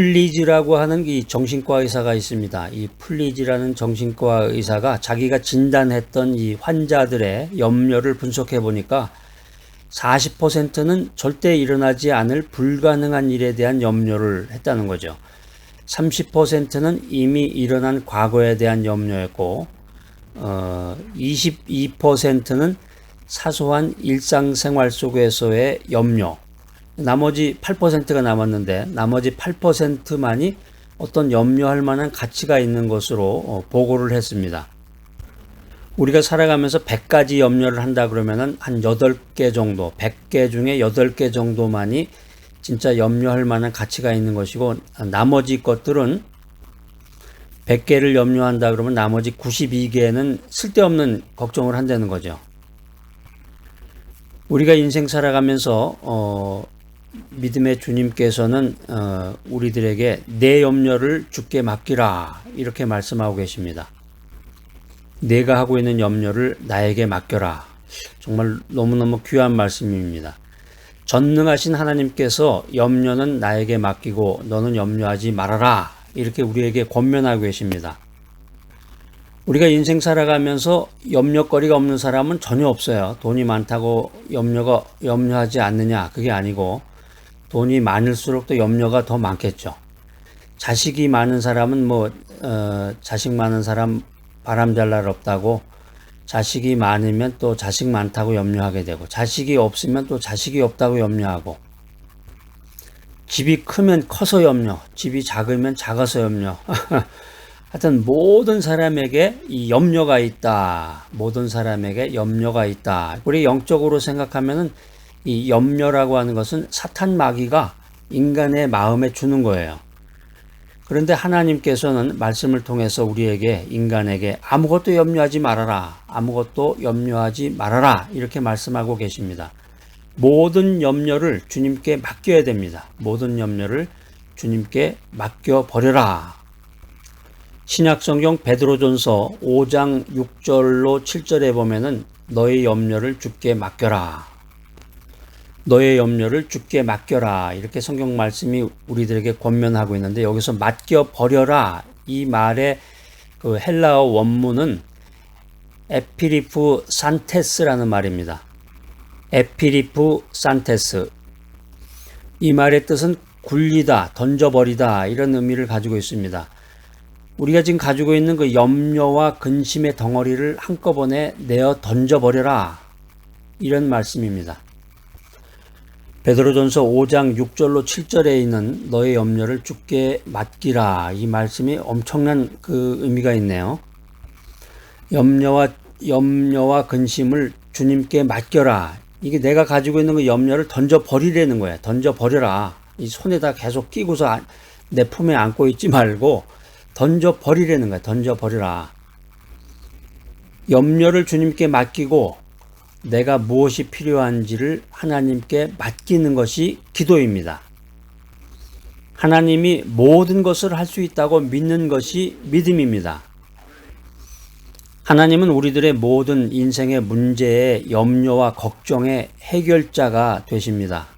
플리즈라고 하는 이 정신과 의사가 있습니다. 이 플리즈라는 정신과 의사가 자기가 진단했던 이 환자들의 염려를 분석해 보니까 40%는 절대 일어나지 않을 불가능한 일에 대한 염려를 했다는 거죠. 30%는 이미 일어난 과거에 대한 염려였고, 어, 22%는 사소한 일상생활 속에서의 염려, 나머지 8%가 남았는데 나머지 8%만이 어떤 염려할 만한 가치가 있는 것으로 어, 보고를 했습니다. 우리가 살아가면서 100가지 염려를 한다 그러면은 한 8개 정도, 100개 중에 8개 정도만이 진짜 염려할 만한 가치가 있는 것이고 나머지 것들은 100개를 염려한다 그러면 나머지 92개는 쓸데없는 걱정을 한다는 거죠. 우리가 인생 살아가면서 어, 믿음의 주님께서는 어, 우리들에게 내 염려를 주께 맡기라 이렇게 말씀하고 계십니다. 내가 하고 있는 염려를 나에게 맡겨라. 정말 너무너무 귀한 말씀입니다. 전능하신 하나님께서 염려는 나에게 맡기고 너는 염려하지 말아라. 이렇게 우리에게 권면하고 계십니다. 우리가 인생 살아가면서 염려거리가 없는 사람은 전혀 없어요. 돈이 많다고 염려가 염려하지 않느냐 그게 아니고 돈이 많을수록 또 염려가 더 많겠죠. 자식이 많은 사람은 뭐 어, 자식 많은 사람 바람 잘 날 없다고 자식이 많으면 또 자식 많다고 염려하게 되고 자식이 없으면 또 자식이 없다고 염려하고 집이 크면 커서 염려, 집이 작으면 작아서 염려. 하여튼 모든 사람에게 이 염려가 있다. 모든 사람에게 염려가 있다. 우리 영적으로 생각하면은 이 염려라고 하는 것은 사탄 마귀가 인간의 마음에 주는 거예요. 그런데 하나님께서는 말씀을 통해서 우리에게 인간에게 아무것도 염려하지 말아라. 아무것도 염려하지 말아라. 이렇게 말씀하고 계십니다. 모든 염려를 주님께 맡겨야 됩니다. 모든 염려를 주님께 맡겨 버려라. 신약 성경 베드로전서 5장 6절로 7절에 보면은 너의 염려를 주께 맡겨라. 너의 염려를 주께 맡겨라. 이렇게 성경 말씀이 우리들에게 권면하고 있는데 여기서 맡겨 버려라. 이 말의 그 헬라어 원문은 에피리프 산테스라는 말입니다. 에피리프 산테스. 이 말의 뜻은 굴리다, 던져버리다 이런 의미를 가지고 있습니다. 우리가 지금 가지고 있는 그 염려와 근심의 덩어리를 한꺼번에 내어 던져버려라. 이런 말씀입니다. 베드로전서 5장 6절로 7절에 있는 너의 염려를 주께 맡기라. 이 말씀이 엄청난 그 의미가 있네요. 염려와 염려와 근심을 주님께 맡겨라. 이게 내가 가지고 있는 그 염려를 던져 버리라는 거야. 던져 버려라. 이 손에다 계속 끼고서 내 품에 안고 있지 말고 던져 버리라는 거야. 던져 버리라. 염려를 주님께 맡기고 내가 무엇이 필요한지를 하나님께 맡기는 것이 기도입니다. 하나님이 모든 것을 할 수 있다고 믿는 것이 믿음입니다. 하나님은 우리들의 모든 인생의 문제의 염려와 걱정의 해결자가 되십니다.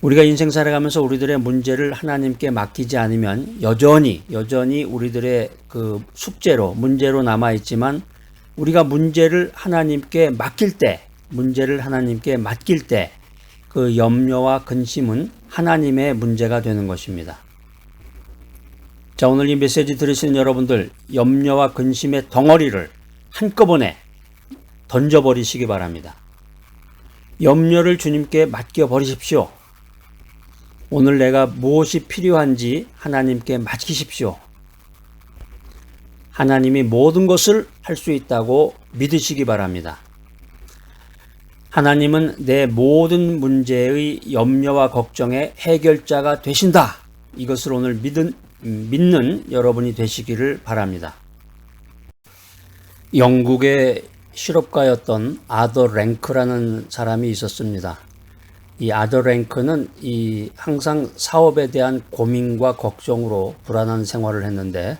우리가 인생 살아가면서 우리들의 문제를 하나님께 맡기지 않으면 여전히 여전히 우리들의 그 숙제로 문제로 남아 있지만 우리가 문제를 하나님께 맡길 때 문제를 하나님께 맡길 때 그 염려와 근심은 하나님의 문제가 되는 것입니다. 자, 오늘 이 메시지 들으시는 여러분들 염려와 근심의 덩어리를 한꺼번에 던져버리시기 바랍니다. 염려를 주님께 맡겨 버리십시오. 오늘 내가 무엇이 필요한지 하나님께 맡기십시오. 하나님이 모든 것을 할 수 있다고 믿으시기 바랍니다. 하나님은 내 모든 문제의 염려와 걱정의 해결자가 되신다. 이것을 오늘 믿은, 믿는 여러분이 되시기를 바랍니다. 영국의 실업가였던 아더 랭크라는 사람이 있었습니다. 이 아더 랭크는 이 항상 사업에 대한 고민과 걱정으로 불안한 생활을 했는데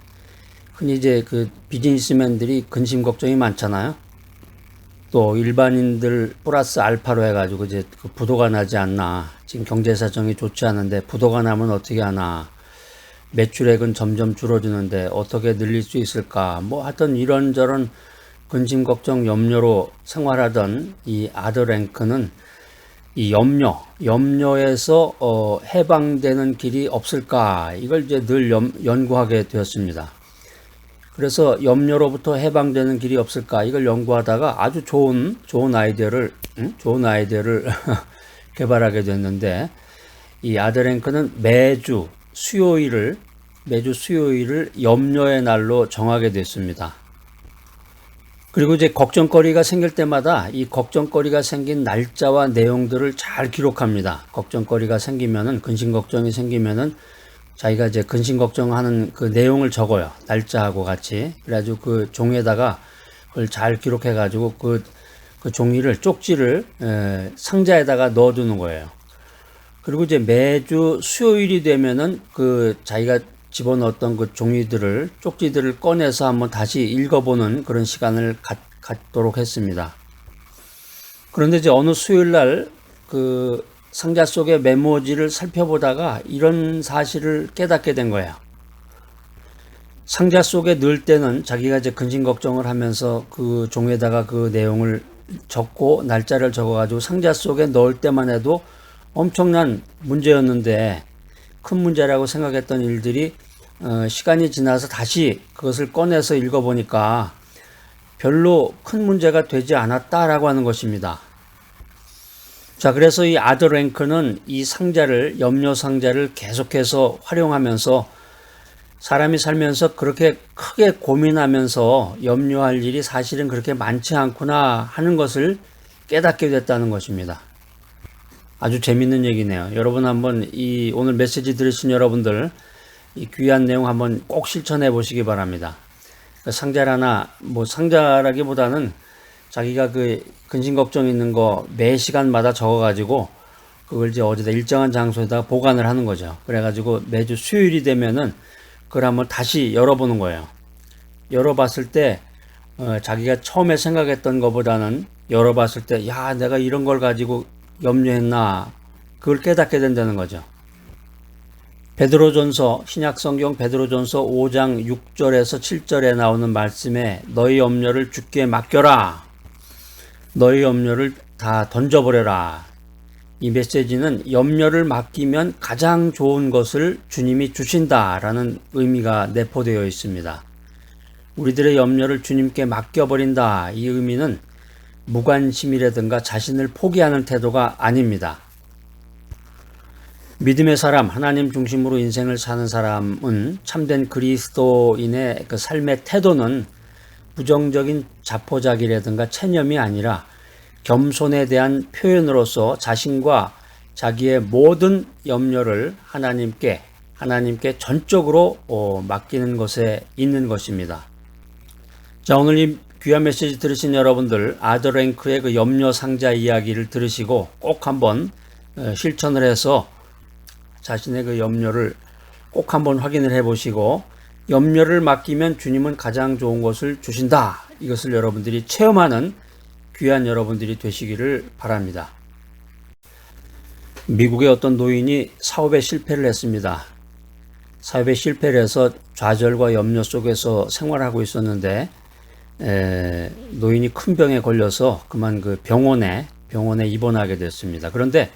흔히 이제 그 비즈니스맨들이 근심 걱정이 많잖아요. 또 일반인들 플러스 알파로 해가지고 이제 그 부도가 나지 않나. 지금 경제 사정이 좋지 않은데 부도가 나면 어떻게 하나. 매출액은 점점 줄어드는데 어떻게 늘릴 수 있을까. 뭐 하여튼 이런저런 근심 걱정 염려로 생활하던 이 아더랭크는 이 염려, 염려에서 어, 해방되는 길이 없을까 이걸 이제 늘 염, 연구하게 되었습니다. 그래서 염려로부터 해방되는 길이 없을까 이걸 연구하다가 아주 좋은 좋은 아이디어를 응? 좋은 아이디어를 개발하게 됐는데 이 아더랭크는 매주 수요일을 매주 수요일을 염려의 날로 정하게 됐습니다. 그리고 이제 걱정거리가 생길 때마다 이 걱정거리가 생긴 날짜와 내용들을 잘 기록합니다. 걱정거리가 생기면은 근심 걱정이 생기면은 자기가 이제 근심 걱정하는 그 내용을 적어요. 날짜하고 같이. 그래가지고 그 종에다가 그걸 잘 기록해가지고 그, 그 종이를 쪽지를 에, 상자에다가 넣어두는 거예요. 그리고 이제 매주 수요일이 되면은 그 자기가 집어넣었던 그 종이들을 쪽지들을 꺼내서 한번 다시 읽어보는 그런 시간을 갖, 갖도록 했습니다. 그런데 이제 어느 수요일 날 그 상자 속의 메모지를 살펴보다가 이런 사실을 깨닫게 된 거예요. 상자 속에 넣을 때는 자기가 이제 근심 걱정을 하면서 그 종에다가 그 내용을 적고 날짜를 적어가지고 상자 속에 넣을 때만 해도 엄청난 문제였는데 큰 문제라고 생각했던 일들이 어, 시간이 지나서 다시 그것을 꺼내서 읽어보니까 별로 큰 문제가 되지 않았다라고 하는 것입니다. 자, 그래서 이 아더 랭크는 이 상자를, 염려 상자를 계속해서 활용하면서 사람이 살면서 그렇게 크게 고민하면서 염려할 일이 사실은 그렇게 많지 않구나 하는 것을 깨닫게 됐다는 것입니다. 아주 재밌는 얘기네요. 여러분 한번 이 오늘 메시지 들으신 여러분들 이 귀한 내용 한번 꼭 실천해 보시기 바랍니다. 그 상자라나 뭐 상자라기보다는 자기가 그 근심 걱정 있는 거 매 시간마다 적어가지고 그걸 이제 어디다 일정한 장소에다 보관을 하는 거죠. 그래가지고 매주 수요일이 되면은 그걸 한번 다시 열어보는 거예요. 열어봤을 때 어, 자기가 처음에 생각했던 것보다는 열어봤을 때 야 내가 이런 걸 가지고 염려했나 그걸 깨닫게 된다는 거죠. 베드로전서 신약성경 베드로전서 5장 6절에서 7절에 나오는 말씀에 너희 염려를 주께 맡겨라. 너희 염려를 다 던져버려라. 이 메시지는 염려를 맡기면 가장 좋은 것을 주님이 주신다라는 의미가 내포되어 있습니다. 우리들의 염려를 주님께 맡겨버린다. 이 의미는 무관심이라든가 자신을 포기하는 태도가 아닙니다. 믿음의 사람, 하나님 중심으로 인생을 사는 사람은 참된 그리스도인의 그 삶의 태도는 부정적인 자포자기라든가 체념이 아니라 겸손에 대한 표현으로서 자신과 자기의 모든 염려를 하나님께 하나님께 전적으로 어, 맡기는 것에 있는 것입니다. 자, 오늘 이 귀한 메시지 들으신 여러분들 아더랭크의 그 염려 상자 이야기를 들으시고 꼭 한번 어, 실천을 해서 자신의 그 염려를 꼭 한번 확인을 해 보시고 염려를 맡기면 주님은 가장 좋은 것을 주신다. 이것을 여러분들이 체험하는 귀한 여러분들이 되시기를 바랍니다. 미국의 어떤 노인이 사업에 실패를 했습니다. 사업에 실패를 해서 좌절과 염려 속에서 생활하고 있었는데 에, 노인이 큰 병에 걸려서 그만 그 병원에 병원에 입원하게 됐습니다. 그런데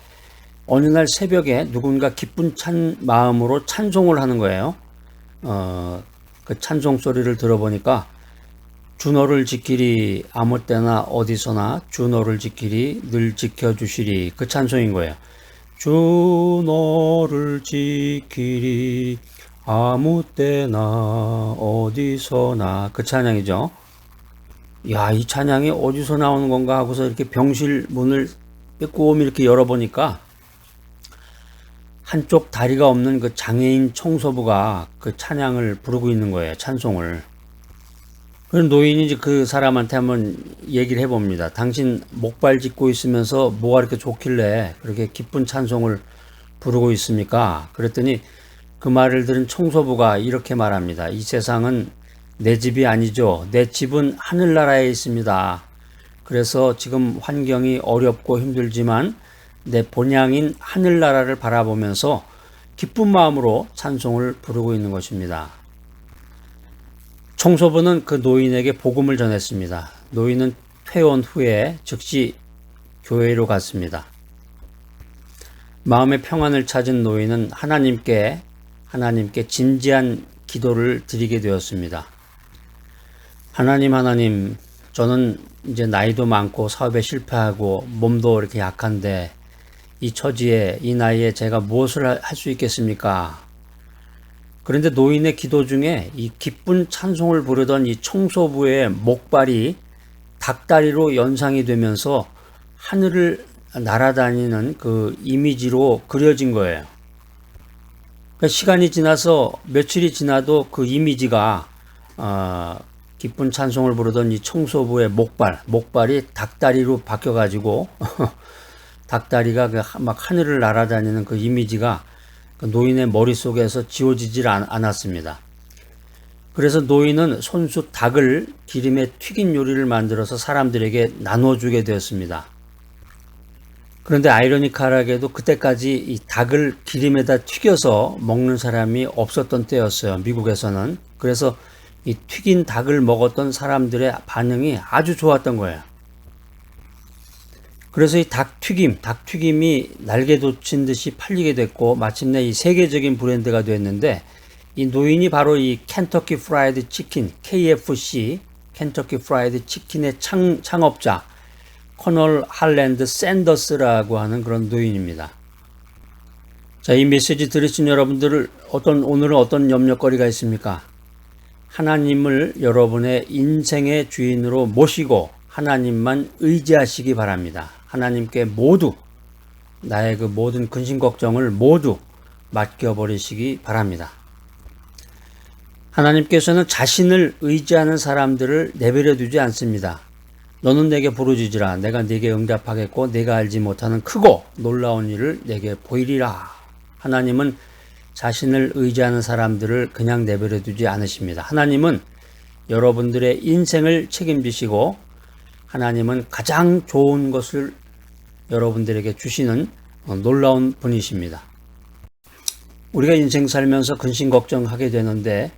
어느 날 새벽에 누군가 기쁜 찬 마음으로 찬송을 하는 거예요. 어, 그 찬송 소리를 들어보니까 주 너를 지키리 아무 때나 어디서나 주 너를 지키리 늘 지켜주시리 그 찬송인 거예요. 주 너를 지키리 아무 때나 어디서나 그 찬양이죠. 야, 이 찬양이 어디서 나오는 건가 하고서 이렇게 병실 문을 꼼꼼히 이렇게 열어보니까 한쪽 다리가 없는 그 장애인 청소부가 그 찬양을 부르고 있는 거예요. 찬송을. 그 노인이 그 사람한테 한번 얘기를 해봅니다. 당신 목발 짚고 있으면서 뭐가 이렇게 좋길래 그렇게 기쁜 찬송을 부르고 있습니까? 그랬더니 그 말을 들은 청소부가 이렇게 말합니다. 이 세상은 내 집이 아니죠. 내 집은 하늘나라에 있습니다. 그래서 지금 환경이 어렵고 힘들지만 내 본향인 하늘나라를 바라보면서 기쁜 마음으로 찬송을 부르고 있는 것입니다. 청소부는 그 노인에게 복음을 전했습니다. 노인은 퇴원 후에 즉시 교회로 갔습니다. 마음의 평안을 찾은 노인은 하나님께 하나님께 진지한 기도를 드리게 되었습니다. 하나님 하나님 저는 이제 나이도 많고 사업에 실패하고 몸도 이렇게 약한데 이 처지에 이 나이에 제가 무엇을 할 수 있겠습니까? 그런데 노인의 기도 중에 이 기쁜 찬송을 부르던 이 청소부의 목발이 닭다리로 연상이 되면서 하늘을 날아다니는 그 이미지로 그려진 거예요. 그러니까 시간이 지나서 며칠이 지나도 그 이미지가 어, 기쁜 찬송을 부르던 이 청소부의 목발, 목발이 닭다리로 바뀌어가지고 닭다리가 그 막 하늘을 날아다니는 그 이미지가 그 노인의 머릿속에서 지워지질 않, 않았습니다. 그래서 노인은 손수 닭을 기름에 튀긴 요리를 만들어서 사람들에게 나눠주게 되었습니다. 그런데 아이러니컬하게도 그때까지 이 닭을 기름에다 튀겨서 먹는 사람이 없었던 때였어요. 미국에서는. 그래서 이 튀긴 닭을 먹었던 사람들의 반응이 아주 좋았던 거예요. 그래서 이 닭튀김, 닭튀김이 날개 돋친 듯이 팔리게 됐고 마침내 이 세계적인 브랜드가 됐는데 이 노인이 바로 이 켄터키 프라이드 치킨, KFC, 켄터키 프라이드 치킨의 창, 창업자, 커널 할랜드 샌더스라고 하는 그런 노인입니다. 자, 이 메시지 들으신 여러분들을 어떤, 오늘은 어떤 염려거리가 있습니까? 하나님을 여러분의 인생의 주인으로 모시고 하나님만 의지하시기 바랍니다. 하나님께 모두 나의 그 모든 근심 걱정을 모두 맡겨버리시기 바랍니다. 하나님께서는 자신을 의지하는 사람들을 내버려 두지 않습니다. 너는 내게 부르짖으라 내가 네게 응답하겠고 내가 알지 못하는 크고 놀라운 일을 내게 보이리라. 하나님은 자신을 의지하는 사람들을 그냥 내버려 두지 않으십니다. 하나님은 여러분들의 인생을 책임지시고 하나님은 가장 좋은 것을 여러분들에게 주시는 놀라운 분이십니다. 우리가 인생 살면서 근심 걱정하게 되는데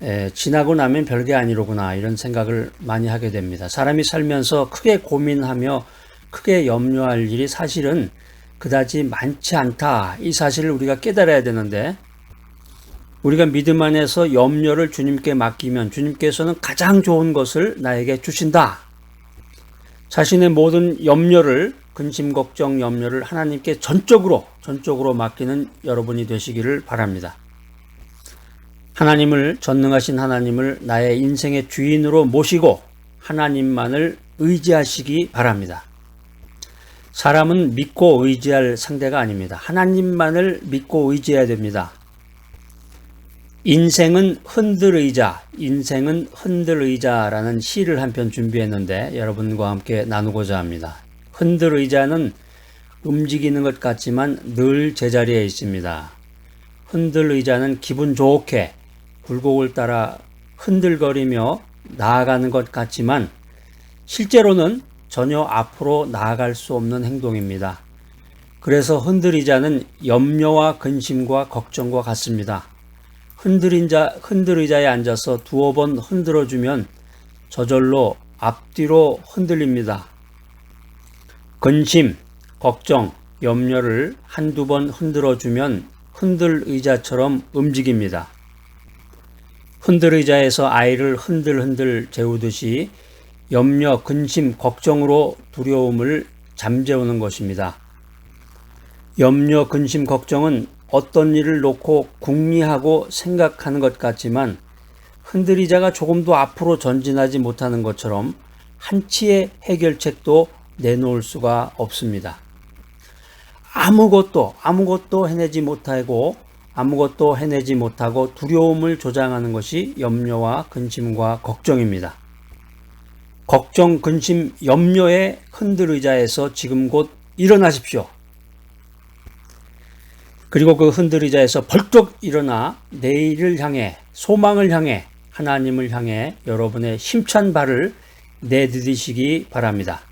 에, 지나고 나면 별게 아니로구나 이런 생각을 많이 하게 됩니다. 사람이 살면서 크게 고민하며 크게 염려할 일이 사실은 그다지 많지 않다. 이 사실을 우리가 깨달아야 되는데 우리가 믿음 안에서 염려를 주님께 맡기면 주님께서는 가장 좋은 것을 나에게 주신다. 자신의 모든 염려를 근심 걱정 염려를 하나님께 전적으로 전적으로 맡기는 여러분이 되시기를 바랍니다. 하나님을 전능하신 하나님을 나의 인생의 주인으로 모시고 하나님만을 의지하시기 바랍니다. 사람은 믿고 의지할 상대가 아닙니다. 하나님만을 믿고 의지해야 됩니다. 인생은 흔들의자, 인생은 흔들의자라는 시를 한 편 준비했는데 여러분과 함께 나누고자 합니다. 흔들의자는 움직이는 것 같지만 늘 제자리에 있습니다. 흔들의자는 기분 좋게 굴곡을 따라 흔들거리며 나아가는 것 같지만 실제로는 전혀 앞으로 나아갈 수 없는 행동입니다. 그래서 흔들리자는 염려와 근심과 걱정과 같습니다. 흔들린 자, 흔들 의자에 앉아서 두어 번 흔들어주면 저절로 앞뒤로 흔들립니다. 근심, 걱정, 염려를 한두 번 흔들어주면 흔들 의자처럼 움직입니다. 흔들 의자에서 아이를 흔들흔들 재우듯이 염려, 근심, 걱정으로 두려움을 잠재우는 것입니다. 염려, 근심, 걱정은 어떤 일을 놓고 궁리하고 생각하는 것 같지만 흔들리자가 조금도 앞으로 전진하지 못하는 것처럼 한치의 해결책도 내놓을 수가 없습니다. 아무것도, 아무것도 해내지 못하고 아무것도 해내지 못하고 두려움을 조장하는 것이 염려와 근심과 걱정입니다. 걱정, 근심, 염려의 흔들의자에서 지금 곧 일어나십시오. 그리고 그 흔들의자에서 벌떡 일어나 내일을 향해, 소망을 향해, 하나님을 향해 여러분의 힘찬 발을 내디디시기 바랍니다.